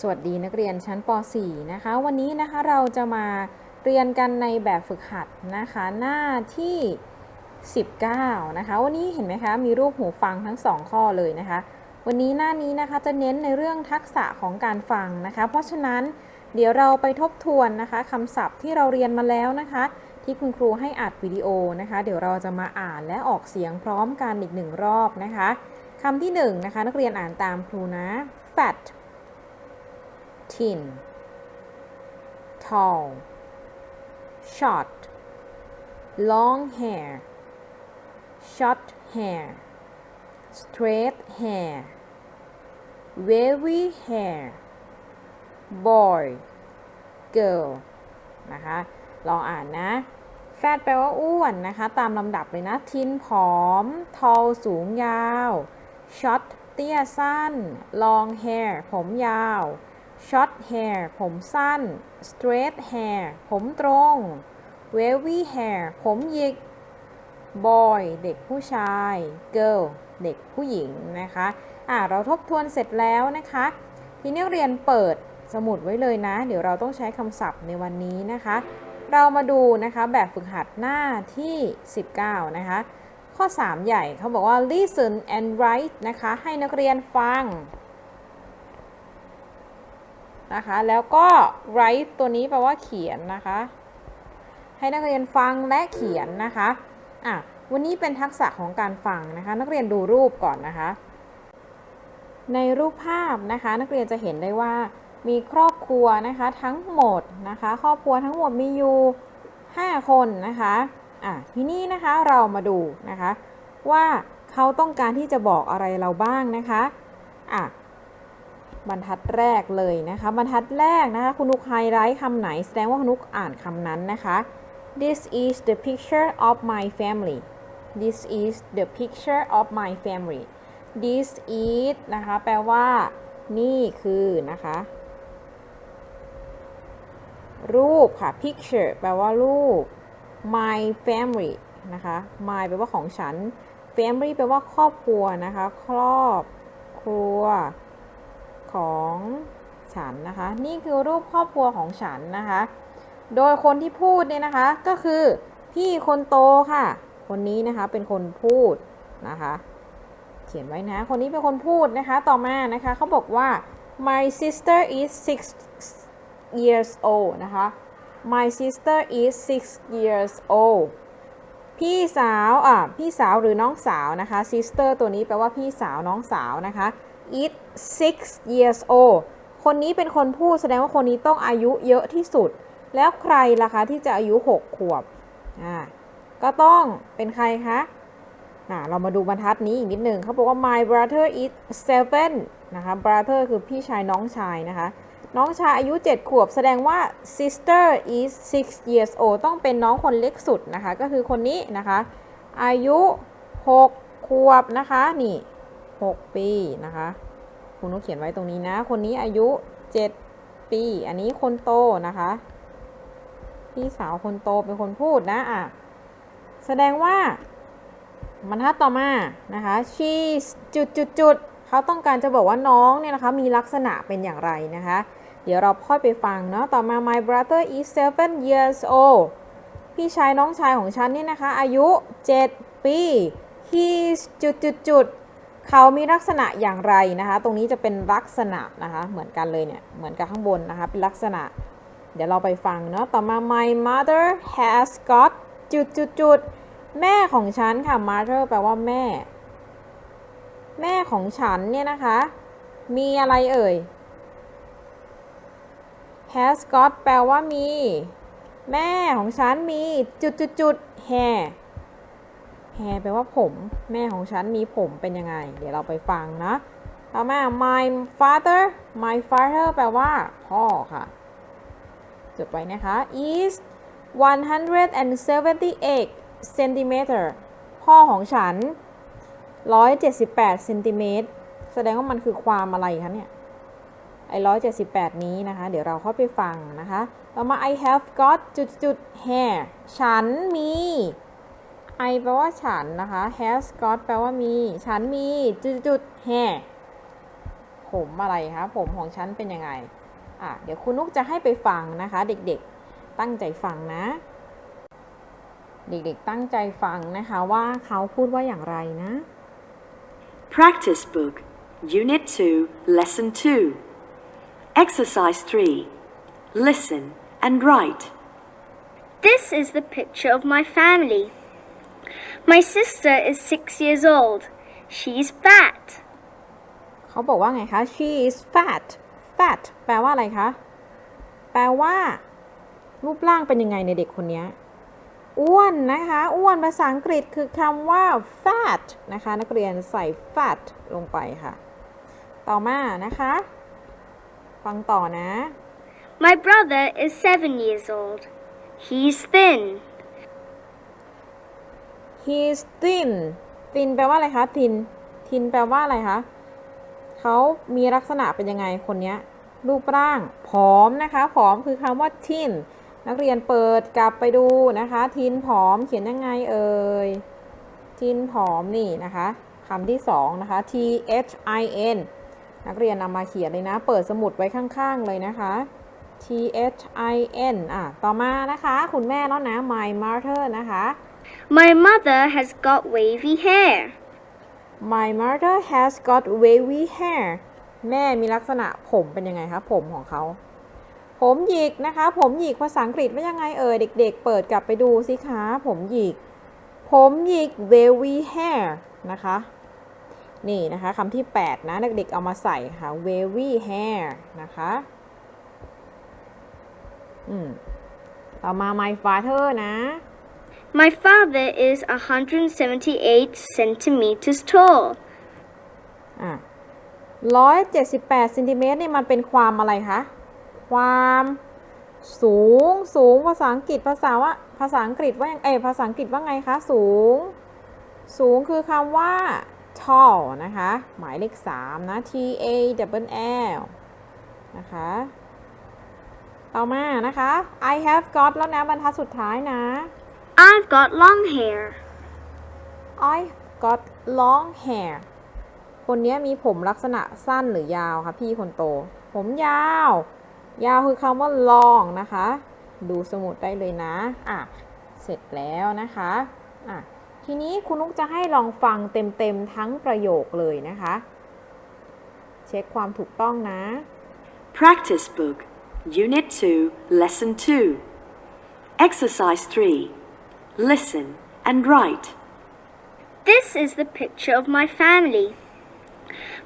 สวัสดีนักเรียนชั้นป .4 นะคะ วันนี้นะคะเราจะมาเรียนกันในแบบฝึกหัดนะคะ หน้าที่ 19 นะคะ วันนี้เห็นไหมคะ มีรูปหูฟังทั้ง 2 ข้อเลยนะคะ วันนี้หน้านี้นะคะจะเน้นในเรื่องทักษะของการฟังนะคะ เพราะฉะนั้นเดี๋ยวเราไปทบทวนนะคะคำศัพท์ที่เราเรียนมาแล้วนะคะ ที่คุณครูให้อัดวิดีโอนะคะ เดี๋ยวเราจะมาอ่านและออกเสียงพร้อมกันอีกหนึ่งรอบนะคะคำที่หนึ่งนะคะนักเรียนอ่านตามครูนะ fat thin tall short long hair short hair straight hair wavy hair boy girl นะคะ ลองอ่านนะ แฟตแปลว่าอ้วนนะคะ ตามลำดับเลยนะ ทินผอม tall สูงยาว short เตี้ยสั้น long hair ผมยาว hair ผมสั้น straight hair ผมตรง wavy hair ผมหยิก boy เด็กผู้ชาย girl เด็กผู้หญิงนะคะอะเราทบทวนเสร็จแล้วนะคะ ทีนี้เรียนเปิดสมุดไว้เลยนะ เดี๋ยวเราต้องใช้คำศัพท์ในวันนี้นะคะ เรามาดูนะคะแบบฝึกหัดหน้าที่ 19 นะคะ ข้อ 3 ใหญ่เขาบอกว่า listen and write นะคะ ให้นักเรียนฟัง นะคะ แล้วก็ write ตัวนี้แปลว่าเขียนนะคะ ให้นักเรียนฟังและเขียนนะคะอะวันนี้เป็นทักษะของการฟังนะคะ นักเรียนดูรูปก่อนนะคะ ในรูปภาพนะคะ นักเรียนจะเห็นได้ว่ามีครอบครัวนะคะทั้งหมดนะคะ ครอบครัวทั้งหมดมีอยู่ 5 คนนะคะอะทีนี้นะคะเรามาดูนะคะ ว่าเขาต้องการที่จะบอกอะไรเราบ้างนะคะอะ บรรทัดแรกเลยนะคะ บรรทัดแรกนะคะ คุณนุกไฮไลท์คำไหน แสดงว่าคุณนุกอ่านคำนั้นนะคะ This is the picture of my family This is the picture of my family This is นะคะ แปลว่า นี่คือนะคะ รูปค่ะ picture แปลว่ารูป my family นะคะ my แปลว่าของฉัน family แปลว่าครอบครัวนะคะ ครอบครัว ของฉันนะคะ นี่คือรูปครอบครัวของฉันนะคะ โดยคนที่พูดเนี่ยนะคะก็คือพี่คนโตค่ะ คนนี้นะคะเป็นคนพูดนะคะ เขียนไว้นะ คนนี้เป็นคนพูดนะคะ ต่อมานะคะเขาบอกว่า my sister is six years old นะคะ my sister is six years old พี่สาว อะ พี่สาวหรือน้องสาวนะคะ sister ตัวนี้แปลว่าพี่สาวน้องสาวนะคะ is six years old คนนี้เป็นคนพูดแสดงว่าคนนี้ต้องอายุเยอะที่สุด แล้วใครล่ะคะที่จะอายุ 6 ขวบอ่าก็ต้องเป็นใครคะอ่าเรามาดูบรรทัดนี้อีกนิดหนึ่งเขาบอกว่า my brother is seven นะคะ brother คือพี่ชายน้องชายนะคะ น้องชายอายุ 7 ขวบ แสดงว่า sister is six years old ต้องเป็นน้องคนเล็กสุดนะคะ ก็คือคนนี้นะคะ อายุ 6 ขวบนะคะ นี่ 6 ปีนะคะคุณต้องเขียนไว้ตรงนี้นะ คนนี้อายุ 7 ปี อันนี้คนโตนะคะ พี่สาวคนโตเป็นคนพูดนะอะแสดงว่าบรรทัดต่อมานะคะ she จุดจุดจุดเขาต้องการจะบอกว่าน้องเนี่ยนะคะมีลักษณะเป็นอย่างไรนะคะ เดี๋ยวเราค่อยไปฟังเนาะต่อมา my brother is seven years old พี่ชายน้องชายของฉันนี่นะคะ อายุ 7 ปี he's จุดจุดจุด เขามีลักษณะอย่างไรนะคะ ตรงนี้จะเป็นลักษณะนะคะ เหมือนกันเลยเนี่ย เหมือนกับข้างบนนะคะ เป็นลักษณะ เดี๋ยวเราไปฟังเนาะ ต่อมา my mother has got จุดจุดจุดแม่ของฉันค่ะ mother แปลว่าแม่ แม่ของฉันเนี่ยนะคะ มีอะไรเอ่ย has got แปลว่ามี แม่ของฉันมีจุดจุดจุด hair hair แปลว่าผม แม่ของฉันมีผมเป็นยังไง เดี๋ยวเราไปฟังนะ ต่อมา my father my father แปลว่า พ่อค่ะจดไว้นะคะ is 178 centimeter พ่อของฉัน 178 เซนติเมตร แสดงว่ามันคือความอะไรคะเนี่ย ไอ้178นี้นะคะ เดี๋ยวเราเข้าไปฟังนะคะ ต่อมา I have got จุดจุด hair ฉันมี I แปลว่าฉันนะคะ has got แปลว่ามี ฉันมีจุดจุด hair ผมอะไรคะ ผมของฉันเป็นยังไง อะ เดี๋ยวคุณนุกจะให้ไปฟังนะคะ เด็กๆ ตั้งใจฟังนะ เด็กๆ ตั้งใจฟังนะคะว่าเขาพูดว่าอย่างไรนะ Practice Book, Unit 2, Lesson 2. Exercise 3. Listen and write. This is the picture of my family. My sister is six years old. She's fat. เขาบอกว่าไงคะ she is fat fat แปลว่าอะไรคะ แปลว่า รูปร่างเป็นยังไงในเด็กคนเนี้ยอ้วนนะคะ อ้วนภาษาอังกฤษคือคำว่า fat นะคะ นักเรียนใส่ fat ลงไปค่ะ ต่อมานะคะ ฟังต่อนะ My brother is seven years old. He's thin. He's thin thin แปลว่าอะไรคะ thin thin แปลว่าอะไรคะเขามีลักษณะเป็นยังไงคนนี้รูปร่างผอมนะคะ ผอมคือคำว่า thin นักเรียนเปิดกลับไปดูนะคะ ทินผอมเขียนยังไงเอ่ยทินผอมนี่นะคะคำที่สองนะคะ T H I N นักเรียนนำมาเขียนเลยนะ เปิดสมุดไว้ข้างๆเลยนะคะ T H I N อะ ต่อมานะคะ คุณแม่แล้วนะ My mother นะคะ My mother has got wavy hair. My mother has got wavy hair แม่มีลักษณะผมเป็นยังไงคะผมของเขา ผมหยิกนะคะ ผมหยิกภาษาอังกฤษว่ายังไงเอ่ยเด็ก ๆ เปิดกลับไปดูสิคะผมหยิก ผมหยิก wavy hair นะคะ นี่นะคะคำที่ 8 นะเด็กๆเอามาใส่ค่ะ wavy hair นะคะอืมต่อมา my father นะ My father is 178 centimeters tall. อะร้อยเจ็ดสิบแปดเซนติเมตรนี่มันเป็นความอะไรคะ ความสูง สูงภาษาอังกฤษภาษาว่าภาษาอังกฤษว่ายังเอภาษาอังกฤษว่าไงคะ สูง สูงคือคำว่า tall นะคะ หมายเลข3นะ T A W L นะคะ ต่อมานะคะ I have got แล้วนะบรรทัดสุดท้ายนะ I've got long hair. I got long hair คนนี้มีผมลักษณะสั้นหรือยาวคะพี่คนโต ผมยาว ยาวคือคำว่า long นะคะ ดูสมุดได้เลยนะ อะ เสร็จแล้วนะคะ อะ ทีนี้คุณนุกจะให้ลองฟังเต็มๆทั้งประโยคเลยนะคะ เช็คความถูกต้องนะ Practice Book, Unit 2, Lesson 2. Exercise 3. Listen and write. This is the picture of my family.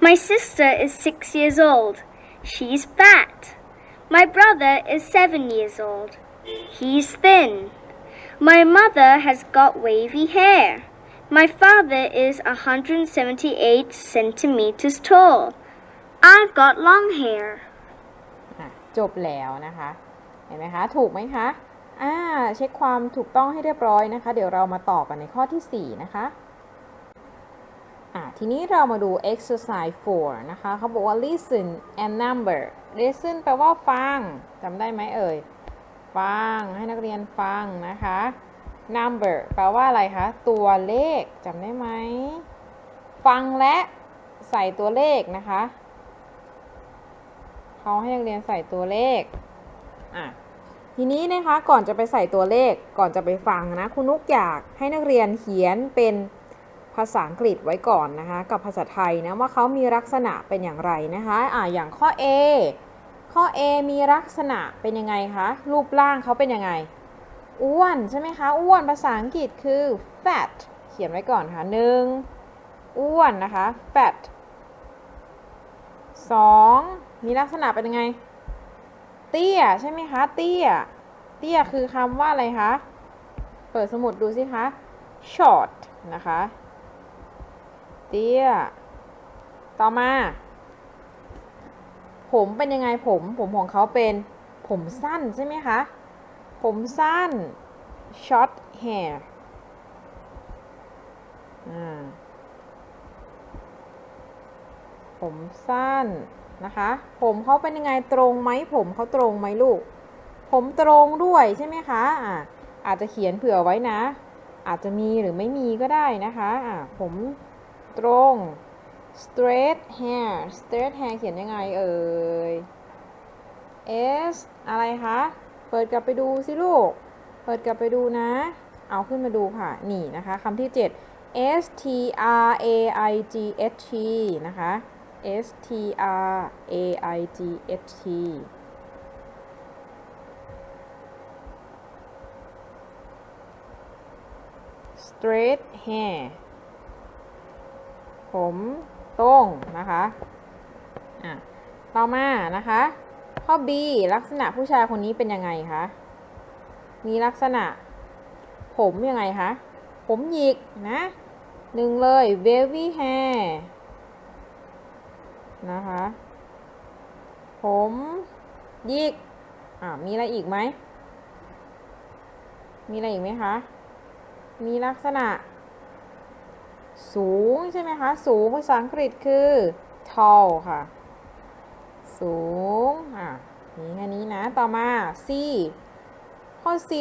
My sister is six years old. She's fat. My brother is seven years old. He's thin. My mother has got wavy hair. My father is 178 centimeters tall. I've got long hair. อ่ะจบแล้วนะคะ เห็นไหมคะ ถูกไหมคะ อ่าเช็คความถูกต้องให้เรียบร้อยนะคะ เดี๋ยวเรามาต่อกันในข้อที่ 4 นะคะอ่าทีนี้เรามาดู exercise 4 นะคะเขาบอกว่า listen and number listen แปลว่าฟังจำได้ไหมเอ่ย ฟังให้นักเรียนฟังนะคะ number แปลว่าอะไรคะ ตัวเลขจำได้ไหม ฟังและใส่ตัวเลขนะคะ เขาให้นักเรียนใส่ตัวเลขอะ ทีนี้นะคะก่อนจะไปใส่ตัวเลขก่อนจะไปฟังนะคุณนุกอยากให้นักเรียนเขียนเป็นภาษาอังกฤษไว้ก่อนนะคะ กับภาษาไทยนะว่าเขามีลักษณะเป็นอย่างไรนะคะอะอย่างข้อ A ข้อ A มีลักษณะเป็นยังไงคะรูปร่างเขาเป็นยังไงอ้วนใช่ไหมคะอ้วนภาษาอังกฤษคือ fat เขียนไว้ก่อนค่ะหนึ่งอ้วนนะคะ fat สองมีลักษณะเป็นยังไง เตี้ยใช่ไหมคะ เตี้ย เตี้ยคือคำว่าอะไรคะ เปิดสมุดดูสิคะ short นะคะ เตี้ย ต่อมา ผมเป็นยังไงผม ผมของเขาเป็นผมสั้นใช่ไหมคะ ผมสั้น short hair ผมสั้น นะคะ ผมเขาเป็นยังไงตรงไหมผมเขาตรงไหมลูก ผมตรงด้วยใช่ไหมคะอ่าอาจจะเขียนเผื่อไว้นะ อาจจะมีหรือไม่มีก็ได้นะคะอ่าผมตรง straight hair straight hair เขียนยังไงเอ่ย S อะไรคะ เปิดกลับไปดูสิลูก เปิดกลับไปดูนะ เอาขึ้นมาดูค่ะ นี่นะคะคำที่ 7 S T R A I G H T นะคะ S T R A I G H T straight hair ผมตรงนะคะอะต่อมานะคะ ข้อ B ลักษณะผู้ชายคนนี้เป็นยังไงคะ มีลักษณะ ผมยังไงคะ ผมหยิกนะหนึ่งเลย wavy hair นะคะ ผมยิกอ่ามีอะไรอีกไหม มีอะไรอีกไหมคะ มีลักษณะ สูงใช่ไหมคะ สูงภาษาอังกฤษคือ tall ค่ะ สูง อะนี่แค่นี้นะ ต่อมา C ข้อ C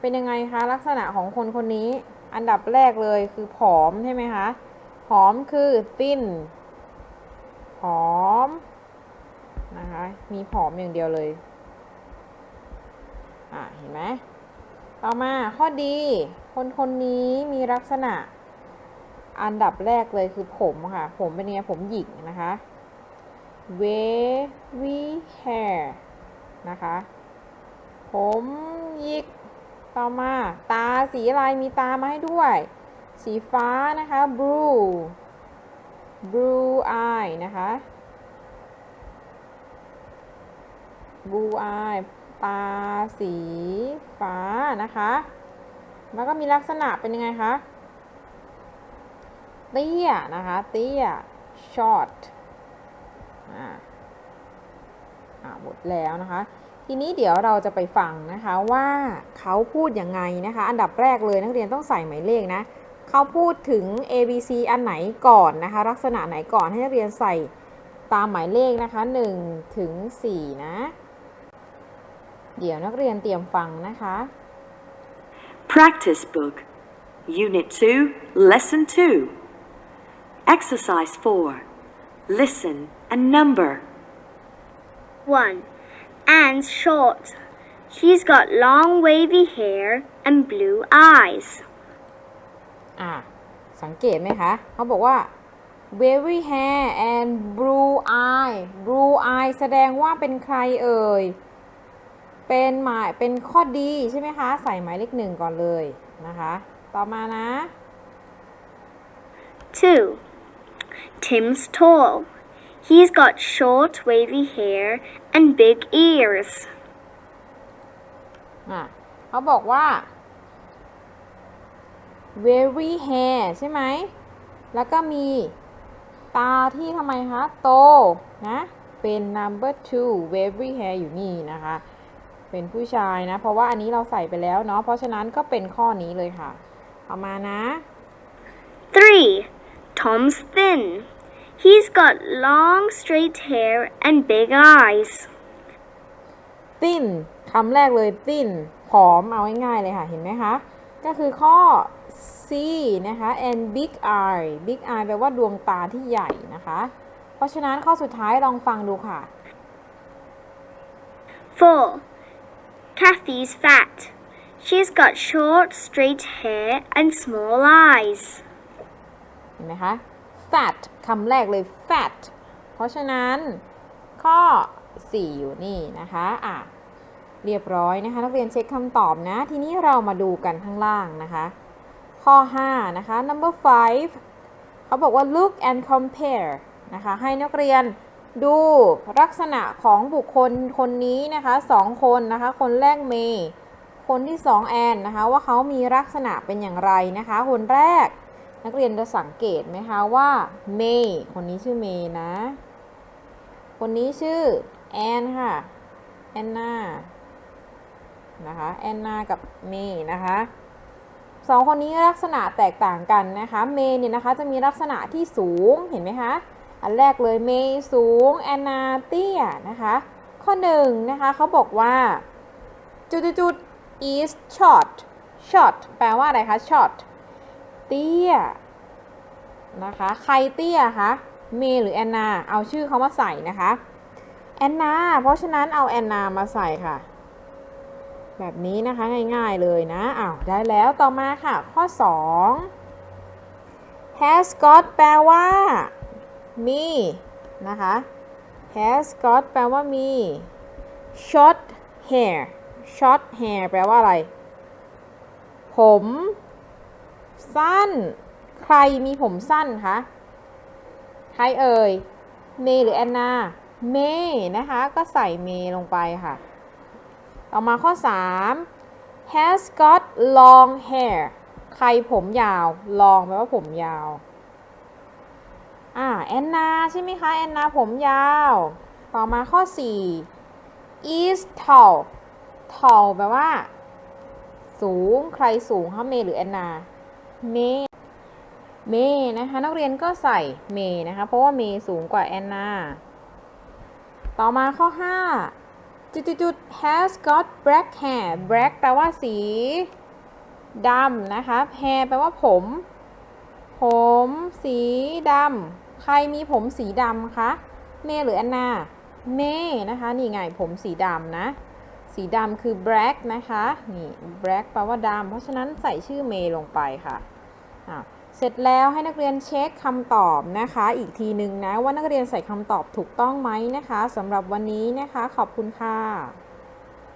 เป็นยังไงคะ ลักษณะของคนคนนี้ อันดับแรกเลยคือผอมใช่ไหมคะ ผอมคือ thin ผอมนะคะ มีผอมอย่างเดียวเลย อะ เห็นไหม ต่อมาข้อดี คนคนนี้มีลักษณะ อันดับแรกเลยคือผมค่ะ ผมเป็นไงผมหยิกนะคะ wavy hair นะคะ ผมหยิก ต่อมา ตาสีอะไรมีตามาให้ด้วย สีฟ้านะคะ blue blue eye นะคะ blue eye ตาสีฟ้านะคะ แล้วก็มีลักษณะเป็นยังไงคะ เตี้ยนะคะ เตี้ย short อ่าอ่าหมดแล้วนะคะ ทีนี้เดี๋ยวเราจะไปฟังนะคะว่าเขาพูดยังไงนะคะ อันดับแรกเลยนักเรียนต้องใส่หมายเลขนะ เขาพูดถึง A B C อันไหนก่อนนะคะ ลักษณะไหนก่อนให้นักเรียนใส่ตามหมายเลขนะคะ1ถึง4นะ เดี๋ยวนักเรียนเตรียมฟังนะคะ Practice Book, Unit 2, Lesson 2. Exercise 4. Listen and number. 1. Anne's short. She's got long wavy hair and blue eyes. อะสังเกตไหมคะ เขาบอกว่า wavy hair and blue eye blue eye แสดงว่าเป็นใครเอ่ย เป็นหมาย เป็นข้อดีใช่ไหมคะ ใส่หมายเลขหนึ่งก่อนเลยนะคะ ต่อมานะ 2. Tim's tall. He's got short wavy hair and big ears. อะเขาบอกว่า very hair ใช่ไหม แล้วก็มีตาที่ทำไมคะโตนะเป็น number two very hair อยู่นี่นะคะ เป็นผู้ชายนะ เพราะว่าอันนี้เราใส่ไปแล้วเนาะเพราะฉะนั้นก็เป็นข้อนี้เลยค่ะเอามานะ 3. Tom's thin. He's got long straight hair and big eyes. thin คำแรกเลย thin ผอมเอาง่ายๆเลยค่ะ เห็นไหมคะ ก็คือข้อ C นะคะ and big eye big eye แปลว่าดวงตาที่ใหญ่นะคะ เพราะฉะนั้นข้อสุดท้ายลองฟังดูค่ะ 4. Kathy's fat. She's got short, straight hair and small eyes. เห็นไหมคะ fat คำแรกเลย fat เพราะฉะนั้นข้อ 4 อยู่นี่นะคะอะเรียบร้อยนะคะ นักเรียนเช็คคำตอบนะ ทีนี้เรามาดูกันข้างล่างนะคะ ข้อ 5 นะคะ number 5เขาบอกว่า look and compare นะคะ ให้นักเรียนดูลักษณะของบุคคลคนนี้นะคะสองคนนะคะ คนแรกเมย์คนที่สองแอนนะคะ ว่าเขามีลักษณะเป็นอย่างไรนะคะ คนแรกนักเรียนจะสังเกตไหมคะว่าเมย์คนนี้ชื่อเมย์นะ คนนี้ชื่อแอนค่ะแอนนานะคะแอนนากับเมย์นะคะ สองคนนี้ลักษณะแตกต่างกันนะคะเมย์เนี่ยนะคะจะมีลักษณะที่สูงเห็นไหมคะอันแรกเลยเมย์สูงแอนนาเตี้ยนะคะข้อหนึ่งนะคะเขาบอกว่าจุดจุด is short short แปลว่าอะไรคะ short เตี้ยนะคะใครเตี้ยคะเมย์หรือแอนนาเอาชื่อเขามาใส่นะคะแอนนาเพราะฉะนั้นเอาแอนนามาใส่ค่ะ แบบนี้นะคะง่ายๆเลยนะอ้าวได้แล้วต่อมาค่ะ ข้อ 2 has got แปลว่า มี นะคะ has got แปลว่ามี short hair short hair แปลว่าอะไร ผม สั้น ใครมีผมสั้นคะ ใครเอ่ย เมย์หรือแอนนา เมย์นะคะ ก็ใส่เมย์ลงไปค่ะ ต่อมาข้อ 3 has got long hair ใครผมยาว long แปลว่าผมยาว อ่าแอนนาใช่ไหมคะ แอนนาผมยาว ต่อมาข้อ 4 is tall tall แปลว่า สูง ใครสูงคะเมหรือแอนนา เมเมนะคะ นักเรียนก็ใส่เมนะคะ เพราะว่าเมสูงกว่าแอนนา ต่อมาข้อ 5 จุดจุดๆ has got black hair black แปลว่าสีดำนะคะ hair แปลว่าผม ผมสีดำ ใครมีผมสีดำคะ เมย์หรือแอนนา เมย์นะคะ นี่ไงผมสีดำนะ สีดำคือ black นะคะ นี่ black แปลว่าดำ เพราะฉะนั้นใส่ชื่อเมย์ลงไปค่ะอะ เสร็จแล้วให้นักเรียนเช็คคำตอบนะคะ อีกทีหนึ่งนะว่านักเรียนใส่คำตอบถูกต้องไหมนะคะสำหรับวันนี้นะคะ ขอบคุณค่ะ